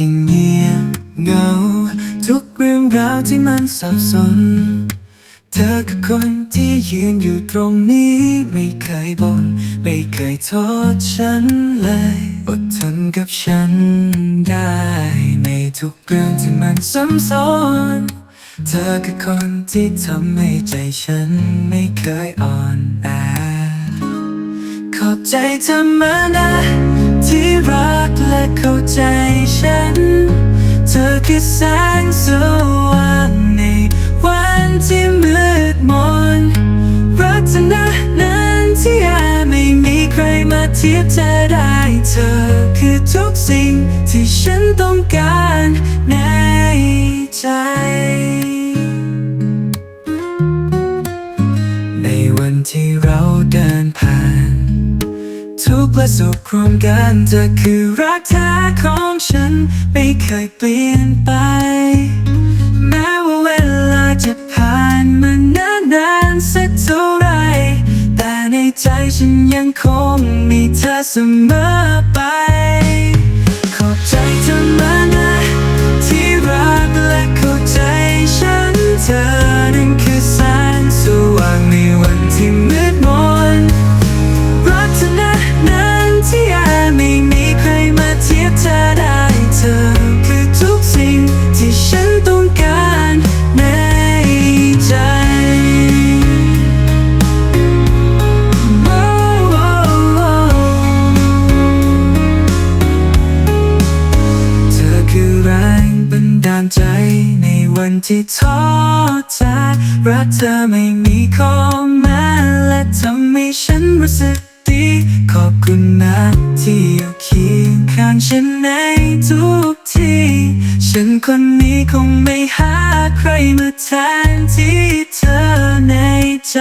ที่เงียบเงา ทุกเรื่องราวที่มันสับสน เธอคือคนที่ยืนอยู่ตรงนี้ ไม่เคยบน่นไม่เคยโทษฉันเลยอดทนกับฉันได้ในทุกเรื่องที่มันซ้ำซ้อนเธอคือคนที่ทำให้ใจฉันไม่เคยอ่อนแอขอบใจเธอมานะ เข้าใจฉัน เธอคือแสงสว่างในวันที่มืดมนรักเธอนะนั้นที่อาไม่มีใครมาเทียบเธอได้ เธอคือทุกสิ่งที่ฉันต้องการในใจ ทุกข์และสุขรวมกันเธอคือรักแท้ของฉัน ไม่เคยเปลี่ยนไป แม้ว่าเวลาจะผ่านมานานนานสักเท่าไร แต่ในใจฉันยังคงมีเธอเสมอไป ขอบใจเธอมานาน ที่ท้อใจรักเธอไม่มีข้อแม้และทำให้ฉันรู้สึกดี ขอบคุณนะที่อยู่เคียงข้างฉันในทุกทีฉันคนนี้คงไม่หาใครมาแทนที่เธอในใจ